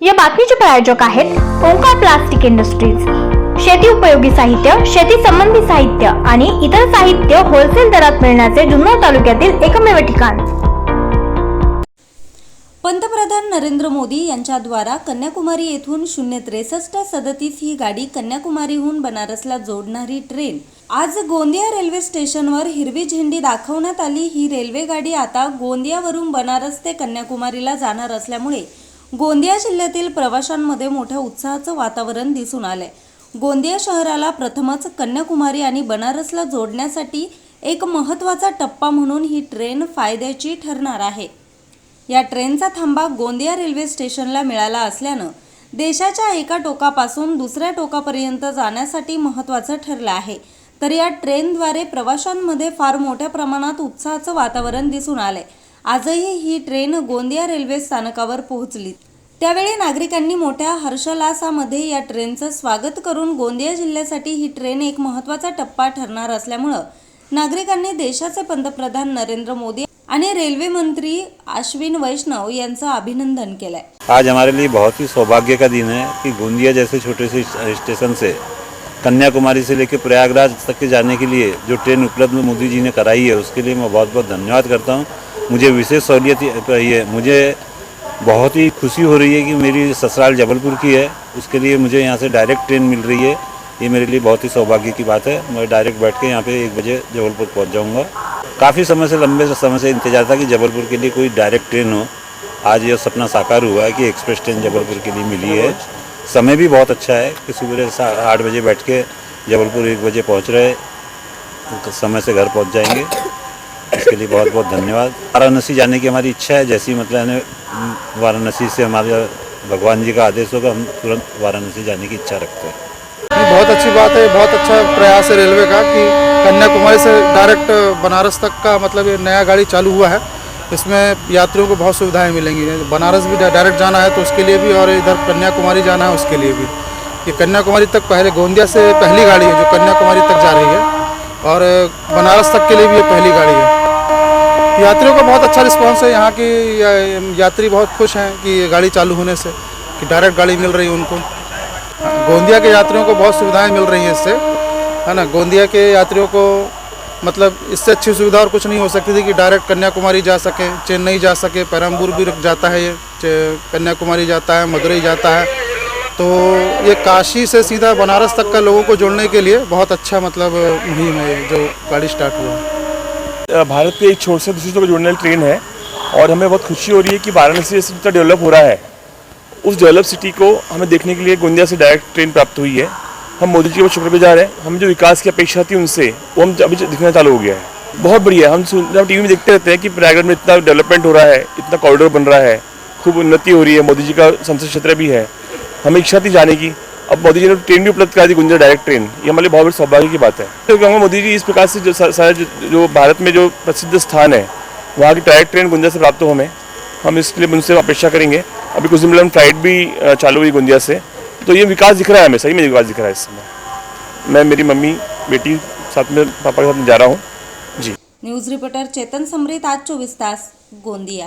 या बातमीचे प्रायोजक आहेत ओंकार प्लास्टिक इंडस्ट्रीज. शेती उपयोगी साहित्य शेती संबंधी साहित्य आणि इतर साहित्य होलसेल दरात मिळण्याचे जुन्नर तालुक्यातील एकमेव ठिकाण. पंतप्रधान नरेंद्र मोदी यांच्याद्वारा कन्याकुमारी येथून शून्य त्रेसष्ट सदतीस ही गाडी कन्याकुमारीहून बनारसला जोडणारी ट्रेन. आज गोंदिया रेल्वे स्टेशनवर हिरवी झेंडी दाखवण्यात आली. ही रेल्वे गाडी आता गोंदियावरून बनारस ते कन्याकुमारीला जाणार असल्यामुळे गोंदिया जिल्ह्यातील प्रवाशांमध्ये मोठ्या उत्साहाचं वातावरण दिसून आलंय. गोंदिया शहराला प्रथमच कन्याकुमारी आणि बनारसला जोडण्यासाठी एक महत्त्वाचा टप्पा म्हणून ही ट्रेन फायद्याची ठरणार आहे. या ट्रेनचा थांबा गोंदिया रेल्वे स्टेशनला मिळाला असल्यानं देशाच्या एका टोकापासून दुसऱ्या टोकापर्यंत जाण्यासाठी महत्त्वाचं ठरलं आहे. तर या ट्रेनद्वारे प्रवाशांमध्ये फार मोठ्या प्रमाणात उत्साहाचं वातावरण दिसून आलंय. आजही ही ट्रेन गोंदिया रेल्वे स्थानकावर पोहोचली. त्यावेळी नागरिकांनी मोठ्या हर्षोल्लासामध्ये या ट्रेनचं स्वागत करून गोंदिया जिल्ह्यासाठी ही ट्रेन एक महत्त्वाचा टप्पा ठरणार असल्यामुळं नागरिकांनी देशाचे पंतप्रधान नरेंद्र मोदी आणि रेल्वे मंत्री अश्विन वैष्णव यांचं अभिनंदन केलंय. आज हमारे लिए बहुत ही सौभाग्य का दिन है कि गोंदिया जैसे छोटे से स्टेशन से कन्याकुमारी से लेकर प्रयागराज तक के जाने के लिए जो ट्रेन उपलब्ध मोदी जी ने कराई है उसके लिए मैं बहुत बहुत धन्यवाद करता हूँ। मुझे विशेष सहूलियत ये है मुझे बहुत ही खुशी हो रही है कि मेरी ससुराल जबलपुर की है। उसके लिए मुझे यहाँ से डायरेक्ट ट्रेन मिल रही है। ये मेरे लिए बहुत ही सौभाग्य की बात है। मैं डायरेक्ट बैठ के यहाँ पे एक बजे जबलपुर पहुँच जाऊँगा। काफ़ी समय से, लंबे समय से इंतज़ार था कि जबलपुर के लिए कोई डायरेक्ट ट्रेन हो। आज यह सपना साकार हुआ है कि एक्सप्रेस ट्रेन जबलपुर के लिए मिली है। समय भी बहुत अच्छा है। कि सुबह आठ बजे बैठ के जबलपुर एक बजे पहुँच रहे समय से घर पहुँच जाएँगे। इसके लिए बहुत बहुत धन्यवाद। वाराणसी जाने की हमारी इच्छा है, जैसी मतलब है वाराणसी से हमारे भगवान जी का आदेश होगा, हम तुरंत वाराणसी जाने की इच्छा रखते हैं। बहुत अच्छी बात है, बहुत अच्छा प्रयास है रेलवे का कि कन्याकुमारी से डायरेक्ट बनारस तक का मतलब ये नया गाड़ी चालू हुआ है। इसमें यात्रियों को बहुत सुविधाएँ मिलेंगी। बनारस भी डायरेक्ट जाना है तो उसके लिए भी और इधर कन्याकुमारी जाना है उसके लिए भी। ये कन्याकुमारी तक पहले, गोंदिया से पहली गाड़ी है जो कन्याकुमारी तक जा रही है और बनारस तक के लिए भी ये पहली गाड़ी है। यात्रियों का बहुत अच्छा रिस्पांस है यहाँ की यात्री बहुत खुश हैं कि ये गाड़ी चालू होने से, कि डायरेक्ट गाड़ी मिल रही है उनको। गोंदिया के यात्रियों को बहुत सुविधाएँ मिल रही हैं इससे, है ना? गोंदिया के यात्रियों को मतलब इससे अच्छी सुविधा और कुछ नहीं हो सकती थी कि डायरेक्ट कन्याकुमारी जा सकें, चेन्नई जा सके, पेरम्बूर भी जाता है ये कन्याकुमारी जाता है, मदुरई जाता है। तो ये काशी से सीधा बनारस तक का लोगों को जोड़ने के लिए बहुत अच्छा मतलब मुहिम है जो गाड़ी स्टार्ट हुआ। है भारत के एक छोर से दूसरी छोर जोड़ने वाली ट्रेन है और हमें बहुत खुशी हो रही है कि वाराणसी जैसे जितना डेवलप हो रहा है। उस डेवलप सिटी को हमें देखने के लिए गोंदिया से डायरेक्ट ट्रेन प्राप्त हुई है। हम मोदी जी के शुक्रगुजार हैं। हम जो विकास की अपेक्षा थी उनसे, वो हम अभी दिखना चालू हो गया है। बहुत बढ़िया। हम हम टीवी में देखते रहते हैं कि प्रयागराज में इतना डेवलपमेंट हो रहा है, इतना कॉरिडोर बन रहा है, खूब उन्नति हो रही है, मोदी जी का संसद क्षेत्र भी है। हमें इच्छा थी जाने की। अब मोदी जी ने ट्रेन भी उपलब्ध करा दी गुंजर डायरेक्ट ट्रेन ये हमारे बहुत बड़ी सौभाग्य की बात है। तो कहूँगा मोदी जी इस प्रकार से जो सारे जो, भारत में जो प्रसिद्ध स्थान है वहाँ की डायरेक्ट ट्रेन गुंजा से प्राप्त हो हमें। हम इसके लिए उनसे अपेक्षा करेंगे। अभी कुछ दिन पहले फ़्लाइट भी चालू हुई गोंदिया से। तो ये विकास दिख रहा है हमें सही में विकास दिख रहा है इस समय। मैं मेरी मम्मी बेटी साथ में पापा के साथ में जा रहा हूँ। जी। न्यूज़ रिपोर्टर चेतन समृत आज चौबीस तास गोंदिया।